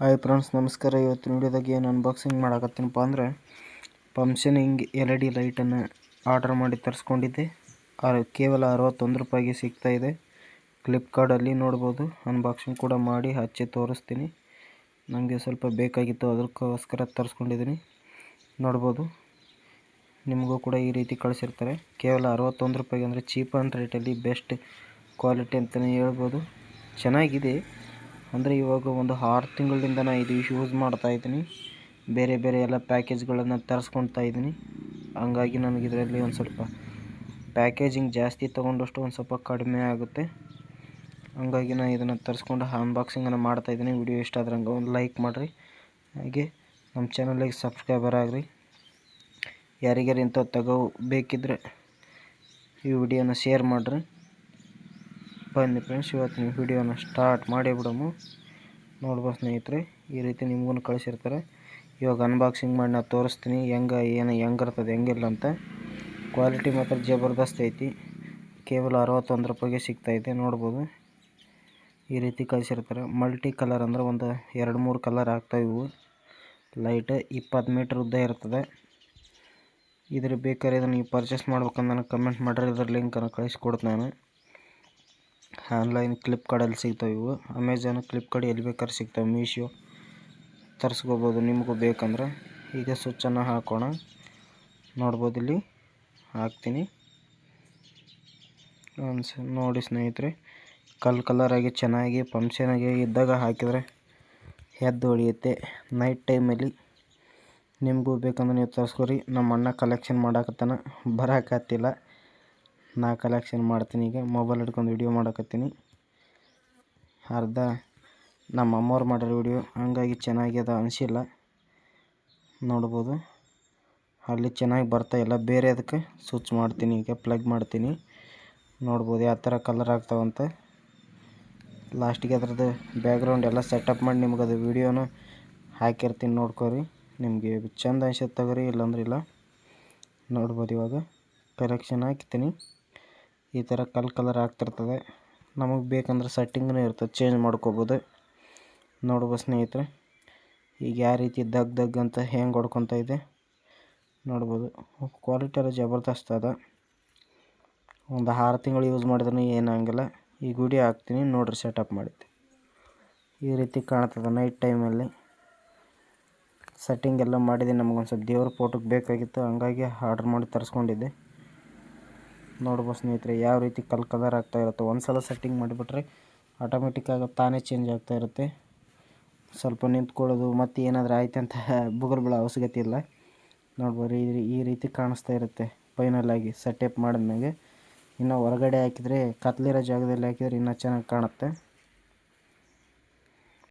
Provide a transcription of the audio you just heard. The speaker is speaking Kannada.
ಹಾಯ್ ಫ್ರೆಂಡ್ಸ್ ನಮಸ್ಕಾರ. ಇವತ್ತಿನ ವಿಡಿಯೋದಾಗ ಏನು ಅನ್ಬಾಕ್ಸಿಂಗ್ ಮಾಡಕತ್ತೀನಪ್ಪ ಅಂದರೆ ಫಂಕ್ಷನಿಂಗ್ ಎಲ್ ಇ ಡಿ ಲೈಟನ್ನು ಆರ್ಡರ್ ಮಾಡಿ ತರಿಸ್ಕೊಂಡಿದ್ದೆ. ಕೇವಲ ಅರವತ್ತೊಂದು ರೂಪಾಯಿಗೆ ಸಿಗ್ತಾ ಇದೆ. ಫ್ಲಿಪ್ಕಾರ್ಟಲ್ಲಿ ನೋಡ್ಬೋದು. ಅನ್ಬಾಕ್ಸಿಂಗ್ ಕೂಡ ಮಾಡಿ ಹಚ್ಚಿ ತೋರಿಸ್ತೀನಿ. ನನಗೆ ಸ್ವಲ್ಪ ಬೇಕಾಗಿತ್ತು, ಅದಕ್ಕೋಸ್ಕರ ತರಿಸ್ಕೊಂಡಿದ್ದೀನಿ. ನೋಡ್ಬೋದು. ನಿಮಗೂ ಕೂಡ ಈ ರೀತಿ ಕಳಿಸಿರ್ತಾರೆ. ಕೇವಲ ಅರವತ್ತೊಂದು ರೂಪಾಯಿಗೆ ಅಂದರೆ ಚೀಪ್ ಆ್ಯಂಡ್ ರೇಟಲ್ಲಿ ಬೆಸ್ಟ್ ಕ್ವಾಲಿಟಿ ಅಂತಲೇ ಹೇಳ್ಬೋದು. ಚೆನ್ನಾಗಿದೆ. ಅಂದರೆ ಇವಾಗ ಒಂದು ಆರು ತಿಂಗಳಿಂದ ನಾನು ಇದು ಯೂಸ್ ಮಾಡ್ತಾ ಇದ್ದೀನಿ. ಬೇರೆ ಬೇರೆ ಎಲ್ಲ ಪ್ಯಾಕೇಜ್ಗಳನ್ನು ತರಿಸ್ಕೊಳ್ತಾ ಇದ್ದೀನಿ. ಹಂಗಾಗಿ ನನಗೆ ಇದರಲ್ಲಿ ಒಂದು ಸ್ವಲ್ಪ ಪ್ಯಾಕೇಜಿಂಗ್ ಜಾಸ್ತಿ ತೊಗೊಂಡಷ್ಟು ಒಂದು ಸ್ವಲ್ಪ ಕಡಿಮೆ ಆಗುತ್ತೆ. ಹಂಗಾಗಿ ನಾನು ಇದನ್ನು ತರಿಸ್ಕೊಂಡು ಅನ್ಬಾಕ್ಸಿಂಗನ್ನು ಮಾಡ್ತಾಯಿದ್ದೀನಿ ವಿಡಿಯೋ ಇಷ್ಟ ಆದ್ರೆ ಹಂಗೆ ಒಂದು ಲೈಕ್ ಮಾಡಿರಿ. ಹಾಗೆ ನಮ್ಮ ಚಾನಲಿಗೆ ಸಬ್ಸ್ಕ್ರೈಬರ್ ಆಗಿರಿ. ಯಾರಿಗಾರು ಇಂಥವು ತಗೋ ಬೇಕಿದ್ದರೆ ಈ ವಿಡಿಯೋನ ಶೇರ್ ಮಾಡಿರಿ. ಬನ್ನಿ ಫ್ರೆಂಡ್ಸ್ ಇವತ್ತಿನ ವಿಡಿಯೋನ ಸ್ಟಾರ್ಟ್ ಮಾಡೇ ಬಿಡಮು. ನೋಡ್ಬೋದು ಸ್ನೇಹಿತರೆ, ಈ ರೀತಿ ನಿಮಗೂ ಕಳಿಸಿರ್ತಾರೆ. ಇವಾಗ ಅನ್ಬಾಕ್ಸಿಂಗ್ ಮಾಡಿ ನಾನು ತೋರಿಸ್ತೀನಿ, ಹೆಂಗೆ, ಏನು ಹೆಂಗಿರ್ತದೆ ಹೆಂಗಿಲ್ಲ ಅಂತ. ಕ್ವಾಲಿಟಿ ಮಾತ್ರ ಜಬರ್ದಸ್ತ್ ಐತಿ. ಕೇವಲ ಅರವತ್ತೊಂದು ರೂಪಾಯಿಗೆ ಸಿಗ್ತಾಯಿದೆ ನೋಡ್ಬೋದು. ಈ ರೀತಿ ಕಳಿಸಿರ್ತಾರೆ. ಮಲ್ಟಿ ಕಲರ್ ಅಂದ್ರೆ ಒಂದು ಎರಡು ಮೂರು ಕಲರ್ ಆಗ್ತಾವೆ ಇವು. ಲೈಟ್ ಇಪ್ಪತ್ತು ಮೀಟ್ರ್ ಉದ್ದ ಇರ್ತದೆ. ಇದ್ರ ಬೇಕಾದ್ರೆ ಇದನ್ನು ನೀವು ಪರ್ಚೇಸ್ ಮಾಡ್ಬೇಕಂದ್ರೆ ನನಗೆ ಕಮೆಂಟ್ ಮಾಡಿರಿ, ಇದ್ರ ಲಿಂಕನ್ನು ಕಳಿಸ್ಕೊಡ್ತೀನಿ ನಾನು. ಆನ್ಲೈನ್ ಫ್ಲಿಪ್ಕಾರ್ಟಲ್ಲಿ ಸಿಗ್ತಾವೆ ಇವು. ಅಮೆಝಾನ್ ಫ್ಲಿಪ್ಕಾರ್ಟ್ ಎಲ್ಲಿ ಬೇಕಾದ್ರೆ ಸಿಗ್ತಾವೆ. ಮೀಶೋ ತರಿಸ್ಕೋಬೋದು ನಿಮಗೂ ಬೇಕಂದ್ರೆ. ಈಗ ಸ್ವಿಚ್ಚನ್ನು ಹಾಕೋಣ. ನೋಡ್ಬೋದು ಇಲ್ಲಿ. ಹಾಕ್ತೀನಿ. ಒಂದು ನೋಡಿ ಸ್ನೇಹಿತರೆ. ಕಲ್ ಕಲರಾಗಿ ಚೆನ್ನಾಗಿ ಫಂಕ್ಷನಾಗಿ ಇದ್ದಾಗ ಹಾಕಿದರೆ ಎದ್ದು ಹೊಡಿಯುತ್ತೆ ನೈಟ್ ಟೈಮಲ್ಲಿ ನಿಮಗೂ ಬೇಕಂದ್ರೆ ನೀವು ತರಿಸ್ಕೊರಿ. ನಮ್ಮ ಅಣ್ಣ ಕಲೆಕ್ಷನ್ ಮಾಡಾಕತ್ತಾನ ಬರೋಕತ್ತಿಲ್ಲ ನಾ ಕಲೆಕ್ಷನ್ ಮಾಡ್ತೀನಿ ಈಗ. ಮೊಬೈಲ್ ಹಿಡ್ಕೊಂಡು ವಿಡಿಯೋ ಮಾಡಕತ್ತೀನಿ. ಅರ್ಧ ನಮ್ಮ ಅಮ್ಮವ್ರು ಮಾಡಿರೋ ವಿಡಿಯೋ ಹಂಗಾಗಿ ಚೆನ್ನಾಗಿ ಅದು ಅನಿಸಿಲ್ಲ. ನೋಡ್ಬೋದು. ಅಲ್ಲಿ ಚೆನ್ನಾಗಿ ಬರ್ತಾ ಇಲ್ಲ. ಬೇರೆ ಅದಕ್ಕೆ ಸ್ವಿಚ್ ಮಾಡ್ತೀನಿ. ಈಗ ಪ್ಲಗ್ ಮಾಡ್ತೀನಿ. ನೋಡ್ಬೋದು ಯಾವ ಥರ ಕಲರ್ ಆಗ್ತಾವಂತ ಲಾಸ್ಟಿಗೆ ಅದ್ರದ್ದು ಬ್ಯಾಕ್ಗ್ರೌಂಡ್ ಎಲ್ಲ ಸೆಟಪ್ ಮಾಡಿ ನಿಮ್ಗೆ ಅದು ವೀಡಿಯೋನ ಹಾಕಿರ್ತೀನಿ ನೋಡ್ಕೊರಿ. ನಿಮಗೆ ಚೆಂದ ಅನ್ಸತ್ತೆ ತಗೋರಿ. ಇಲ್ಲಾಂದ್ರೆ ಇಲ್ಲ. ನೋಡ್ಬೋದು ಇವಾಗ. ಕಲೆಕ್ಷನ್ ಹಾಕ್ತೀನಿ. ಈ ಥರ ಕಲ್ ಕಲರ್ ಆಗ್ತಿರ್ತದೆ. ನಮಗೆ ಬೇಕಂದ್ರೆ ಸೆಟ್ಟಿಂಗ್ನೂ ಇರ್ತದೆ. ಚೇಂಜ್ ಮಾಡ್ಕೋಬೋದು. ನೋಡ್ಬೋದು ಸ್ನೇಹಿತರೆ, ಈಗ ಯಾವ ರೀತಿ ದಗ್ ದಗ್ ಅಂತ ಹೆಂಗೆ ಹೊಡ್ಕೊತ ಇದೆ. ನೋಡ್ಬೋದು. ಕ್ವಾಲಿಟಿ ಎಲ್ಲ ಜಬರ್ದಸ್ತ್ ಅದ. ಒಂದು ಆರು ತಿಂಗಳು ಯೂಸ್ ಮಾಡಿದ್ರೂ ಏನಾಗಿಲ್ಲ ಈ ಗುಡಿ ಹಾಕ್ತೀನಿ. ನೋಡ್ರಿ ಸೆಟಪ್ ಮಾಡಿದ್ದೆ. ಈ ರೀತಿ ಕಾಣ್ತದೆ ನೈಟ್ ಟೈಮಲ್ಲಿ ಸೆಟ್ಟಿಂಗ್ ಎಲ್ಲ ಮಾಡಿದ್ದೀನಿ ನಮಗೊಂದು ಸ್ವಲ್ಪ ದೇವ್ರ ಫೋಟೋಗೆ ಬೇಕಾಗಿತ್ತು. ಹಂಗಾಗಿ ಆರ್ಡ್ರ್ ಮಾಡಿ ತರಿಸ್ಕೊಂಡಿದ್ದೆ. ನೋಡ್ಬೋದು ಸ್ನೇಹಿತರೆ, ಯಾವ ರೀತಿ ಕಲ್ ಕಲರ್ ಆಗ್ತಾ ಇರುತ್ತೆ ಒಂದು ಸಲ ಸೆಟ್ಟಿಂಗ್ ಮಾಡಿಬಿಟ್ರೆ ಆಟೋಮೆಟಿಕ್ಕಾಗಿ ತಾನೇ ಚೇಂಜ್ ಆಗ್ತಾ ಇರುತ್ತೆ. ಸ್ವಲ್ಪ ನಿಂತ್ಕೊಳ್ಳೋದು, ಮತ್ತು ಏನಾದರೂ ಆಯ್ತು ಅಂತ ಬುಗರ್ ಅವಶ್ಯಕತೆ ಇಲ್ಲ. ನೋಡ್ಬೋದು ಈ ಈ ರೀತಿ ಕಾಣಿಸ್ತಾ ಇರುತ್ತೆ ಫೈನಲ್ ಆಗಿ ಸೆಟಪ್ ಮಾಡಿದ್ಮೇಲೆ ಇನ್ನು ಹೊರಗಡೆ ಹಾಕಿದರೆ, ಕತ್ಲಿರೋ ಜಾಗದಲ್ಲಿ ಹಾಕಿದರೆ ಇನ್ನೂ ಚೆನ್ನಾಗಿ ಕಾಣುತ್ತೆ.